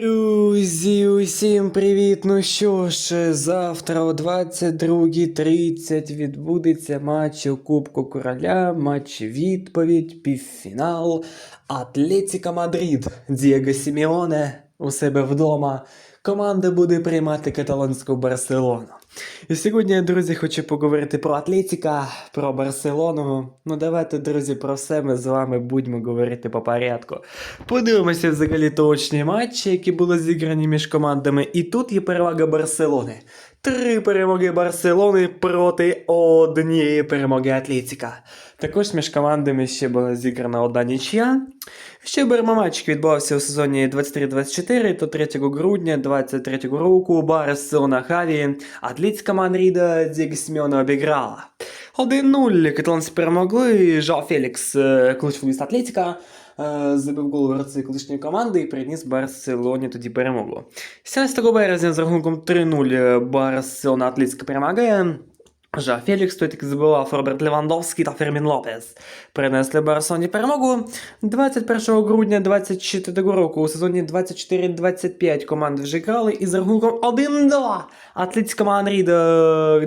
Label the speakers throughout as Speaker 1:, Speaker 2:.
Speaker 1: Друзі, усім привіт! Ну що ж, завтра о 22.30 відбудеться матч у Кубку Короля, матч відповідь, півфінал. Атлетіка Мадрид, Дієго Сіміоне у себе вдома. Команда буде приймати каталонську Барселону. І сьогодні, друзі, хочу поговорити про Атлетіка, про Барселону. Ну давайте, друзі, про все ми з вами будемо говорити по порядку. Подивимося взагалі точні матчі, які були зіграні між командами. І тут є перевага Барселони. Три перемоги Барселони проти однієї перемоги Атлетіка. Також між командами ще була зіграна одна нічия. Ще матч, відбувався у сезоні 23-24, то 3 грудня 23 року Барселона Хаві, Атлетика Мадрида Діго Сімеона обіграла. 1-0 каталонці перемогли, Жао Фелікс, е, футболіст Атлетика, е, забив гол гравці колишньої команди і приніс Барселоні тоді перемогу. 17 березня з рахунком 3-0 Барселона Атлетика перемагає. Жа Фелікс, той таки забивав Роберт Левандовський та Фермін Лопес. Принесли Барселоні перемогу. 21 грудня 24 року у сезоні 24-25 команди вже грали і з рахунком 1-2 Атлетика Мадрид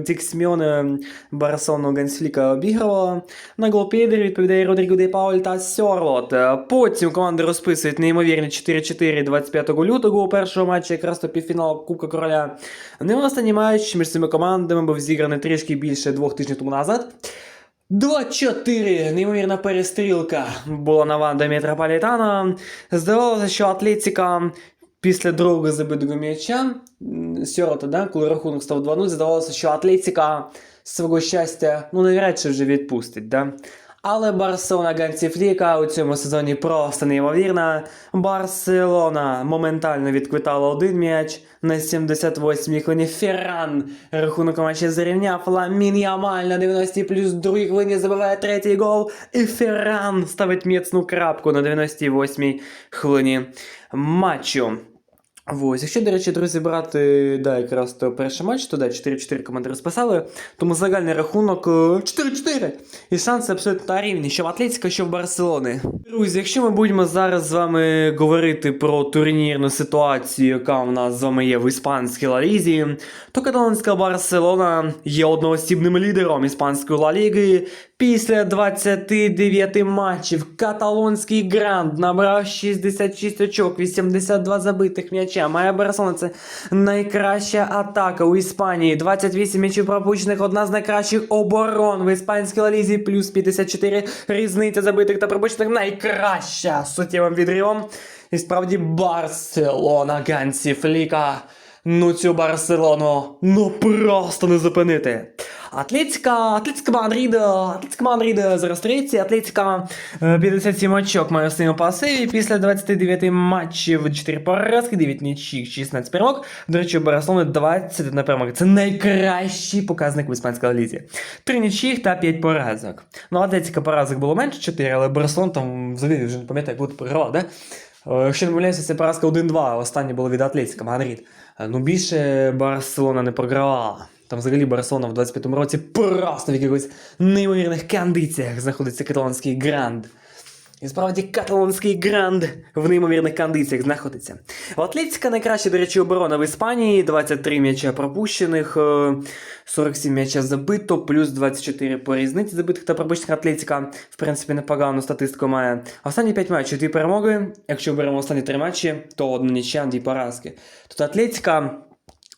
Speaker 1: Дік Сімеоне Барселону Гансфліка обігрувала. На гол відповідає Родріго Де Пауль та Сьорлот. Потім команди розписують неймовірні 4-4 25 лютого у першого матчі, якраз то півфінал Кубка Короля. Не останній матч між цими командами був зіграний трішки більше двох тижнів тому назад. 2-4. Неймовірна перестрілка була на Ванда Метрополітана. Здавалося, що Атлетика після другого забитого м'яча Сьорота, да, коли рахунок став 2-0, здавалося, що Атлетика свого щастя ну навряд чи вже відпустить. Да? Але Барселона Ганці Фліка у цьому сезоні просто неймовірна. Барселона моментально відквитала один м'яч. На 78-й хвилині Ферран рахунок матча зрівняв Ламін Ямаль на 90 плюс другій хвилині забиває третій гол. І Ферран ставить міцну крапку на 98-й хвилині матчу. Ось, якщо, до речі, друзі, брати, да, якраз то перший матч, то да, 4-4 команди розписали, тому загальний рахунок е, 4-4. І шанси абсолютно рівні, що в Атлетіка, що в Барселони. Друзі, якщо ми будемо зараз з вами говорити про турнірну ситуацію, яка у нас з вами є в іспанській Ла Лізі, то каталонська Барселона є одноосібним лідером іспанської Ла Ліги. Після 29 матчів каталонський гранд набрав 66 очок, 82 забитих м'яча. Моя Барселона це найкраща атака у Іспанії. 28 м'ячів пропущених, одна з найкращих оборон в іспанській лалізі, плюс 54 різниця забитих та пропущених найкраща суттєвим відривом. І справді Барселона Гансі Фліка. Ну цю Барселону ну просто не зупинити. Атлетика, Атлетика Мадрида, Атлетика Мадрида зараз третій, Атлетика е, 57 очок має в своєму пасиві. Після 29 матчів 4 поразки, 9 нічих, 16 перемог. До речі, у Барселони 21 перемога. Це найкращий показник в іспанській лізі. 3 нічих та 5 поразок. Ну, Атлетика поразок було менше 4, але Барселон там взагалі вже не пам'ятаю, як буде програвав, да? Е, Якщо не помиляюся, це поразка 1-2, останнє було від Атлетика Мадрид. Е, Ну більше Барселона не програвала. Там взагалі Барселона в 25-му році просто в якихось неймовірних кондиціях знаходиться каталонський гранд. І справді каталонський гранд в неймовірних кондиціях знаходиться. В Атлетика найкраща, до речі, оборона в Іспанії, 23 м'яча пропущених, е, 47 м'яча забито, плюс 24 по різниці забитих та пропущених Атлетика, в принципі, непогану статистику має. Останні 5 матчів, 2 перемоги. Якщо беремо останні 3 матчі, то одна нічия, 2 поразки. Тут Атлетика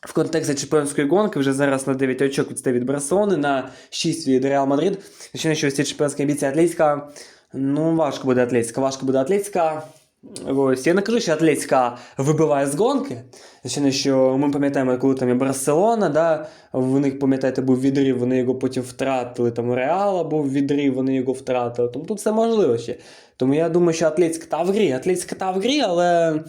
Speaker 1: в контексті чемпіонської гонки вже зараз на 9 очок відстає від Барселони, на 6 від Реал Мадрид. Ще що ці чемпіонські амбіції Атлетика. Ну, важко буде Атлетика, важко буде Атлетика. Ось, я не кажу, що Атлетика вибиває з гонки. Не що ми пам'ятаємо, коли там є Барселона, да, в них, пам'ятаєте, був відрив, вони його потім втратили. Там Реала був відрив, вони його втратили. Тому тут все можливо ще. Тому я думаю, що Атлетика та в грі. Атлетика та в грі, але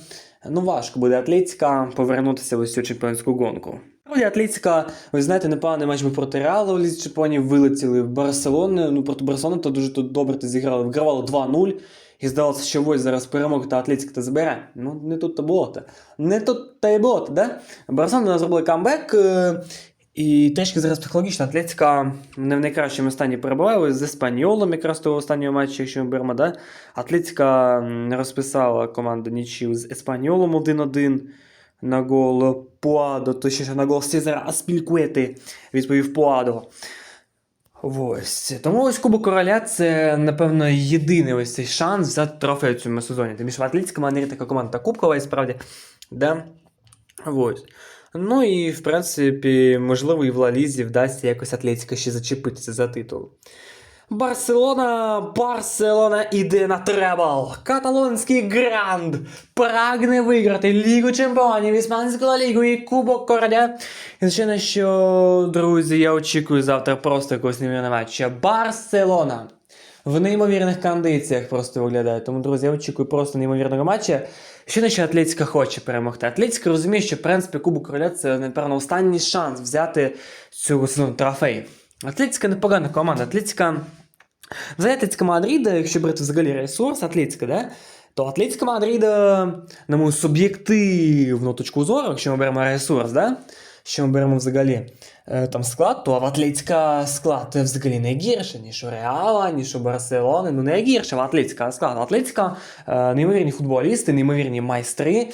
Speaker 1: ну, важко буде Атлетика повернутися в ось цю чемпіонську гонку. Справді Атлетика, ви знаєте, непоганий матч ми проти Реала в Лізі Чемпіонів вилетіли в Барселону. Ну, проти Барселони то дуже тут добре зіграли. Вигравали 2-0. І здалося, що ось зараз перемог та Атлетика та забере. Ну, не тут то було. -то. Не тут та й було, -то, да? Барселона зробили камбек. е, І трішки зараз психологічно Атлетика не в найкращому стані перебуває з Еспаньолом, якраз того останнього матчу, якщо ми беремо, да? Атлетика розписала команду нічів з Еспаньолом 1-1 на гол Пуадо, точніше на гол Сезара Аспількуети відповів Пуадо. Ось. Тому ось Кубок Короля це, напевно, єдиний ось цей шанс взяти трофей у цьому сезоні. Тим більше в Атлетика манері така команда кубкова, і справді. Да? Ось. Ну і, в принципі, можливо, і в Лалізі вдасться якось Атлетика ще зачепитися за титул. Барселона, Барселона іде на требл. Каталонський гранд прагне виграти Лігу Чемпіонів, Іспанську лігу і Кубок Короля. І звичайно, що, друзі, я очікую завтра просто якогось неймовірного матча. Барселона в неймовірних кондиціях просто виглядає. Тому, друзі, я очікую просто неймовірного матча. Що Атлетика хоче перемогти. Атлетика розуміє, що в принципі Кубок Короля це, напевно, останній шанс взяти цю ну, трофей. Атлетика непогана команда. Атлетика. Взагалі Атлетика Мадрида, якщо брати взагалі ресурс Атлетика, да? то Атлетика Мадрида, на мою суб'єктивну точку зору, якщо ми беремо ресурс, да? що ми беремо взагалі е, там склад, то в Атлетика склад взагалі не гірше, ніж у Реала, ніж у Барселони. Ну не гірше в Атлетика склад. Атлетика е, неймовірні футболісти, неймовірні майстри,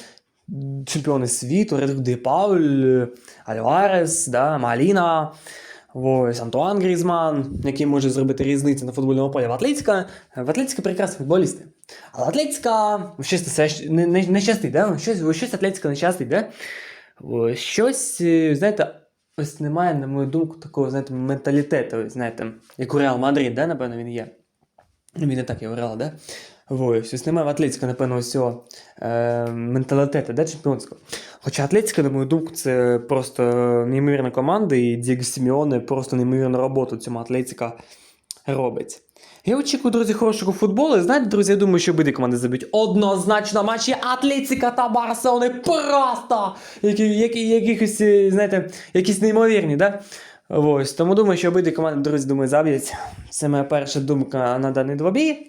Speaker 1: чемпіони світу, Редик Де Пауль, Альварес, да, Маліна. Ось Антуан Грізман, який може зробити різницю на футбольному полі. В Атлетика, в Атлетика прекрасні футболісти. Але Атлетика щось не, не, не да? щось, щось Атлетика не да? Ось щось, е, знаєте, ось немає, на мою думку, такого, знаєте, менталітету, знаєте, як у Реал Мадрид, да, напевно, він є. Він не так є у Реал, да? Ось, немає в Атлетика, напевно, ось цього е, менталітету, да, чемпіонського. Хоча Атлетика, на мою думку, це просто неймовірна команда, і Діг Сіміоне просто неймовірну роботу цьому Атлетика робить. Я очікую, друзі, хорошого футболу. І знаєте, друзі, я думаю, що обидві команди заб'ють однозначно матчі Атлетика та Барселони просто які, які, якихось, знаєте, якісь неймовірні, да? Ось, тому думаю, що обидві команди, друзі, думаю, заб'ють. Це моя перша думка на даний двобій.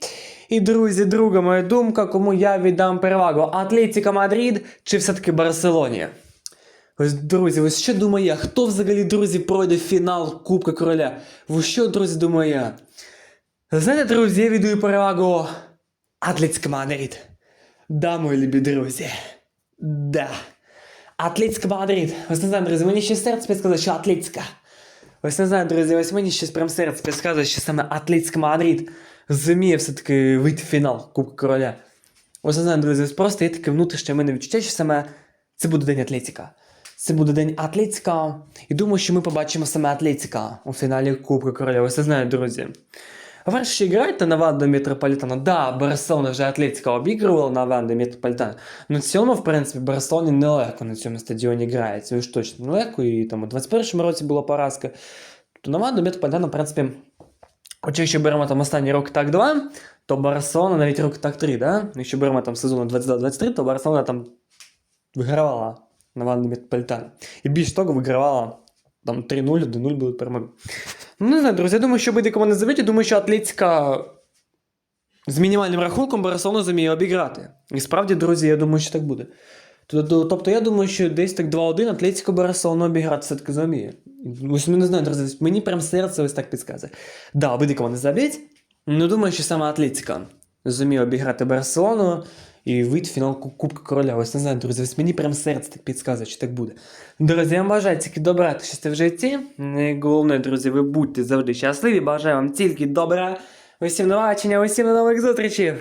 Speaker 1: І, друзі, друга моя думка, кому я віддам перевагу: Атлетика Мадрид чи все-таки Барселоні? Ось, друзі, ось що думаю я? Хто взагалі, друзі, пройде фінал Кубка Короля? Ось що, друзі, думаю я? Знаєте, друзі, я віддаю перевагу Атлетика Мадрид. Да, мої любі друзі. Да. Атлетика Мадрид. Ось не знаю, друзі, мені ще серце підказує, що Атлетика. Ось не знаю, друзі, ось мені щось прям серце підказує, що саме Атлетика Мадрид зуміє все-таки вийти в фінал Кубка Короля. Ось знаю, друзі, просто є таке внутрішнє мене відчуття, що саме це буде день Атлетика. Це буде день Атлетика. І думаю, що ми побачимо саме Атлетика у фіналі Кубка Короля. Ось знаю, друзі. Ж граєте на Ванду Метрополітана? Да, Барселона вже Атлетика обігрувала на Ванду Метрополітана. Ну в цілому, в принципі, Барселоні нелегко на цьому стадіоні грає. Це ж точно нелегко. І там у 21-му році була поразка. То на Ванду Метрополітана, в принципі, Хоча якщо беремо там останній рок так 2, то Барселона навіть рок так 3, да? Якщо беремо там сезону 22-23, то Барселона там вигравала на Ванду Метрополітані. І більш того, вигравала там 3-0, 1-0 були перемоги. Ну, не знаю, друзі, я думаю, що буде команда забиті, думаю, що Атлетика з мінімальним рахунком Барселону зуміє обіграти. І справді, друзі, я думаю, що так буде. Тобто, я думаю, що десь так 2-1 Атлетико Барселону обіграти все-таки зуміє. Ось ну, не знаю, друзі, мені прям серце ось так підказує. Да, обидві команди заб'ють, але думаю, що саме Атлетика зуміє обіграти Барселону і вийти в фінал Кубка Короля. Ось не знаю, друзі, ось мені прям серце так підказує, що так буде. Друзі, я вам бажаю тільки добра та щастя в житті. І головне, друзі, ви будьте завжди щасливі. Бажаю вам тільки добра. Усім до бачення, усім нових зустрічей.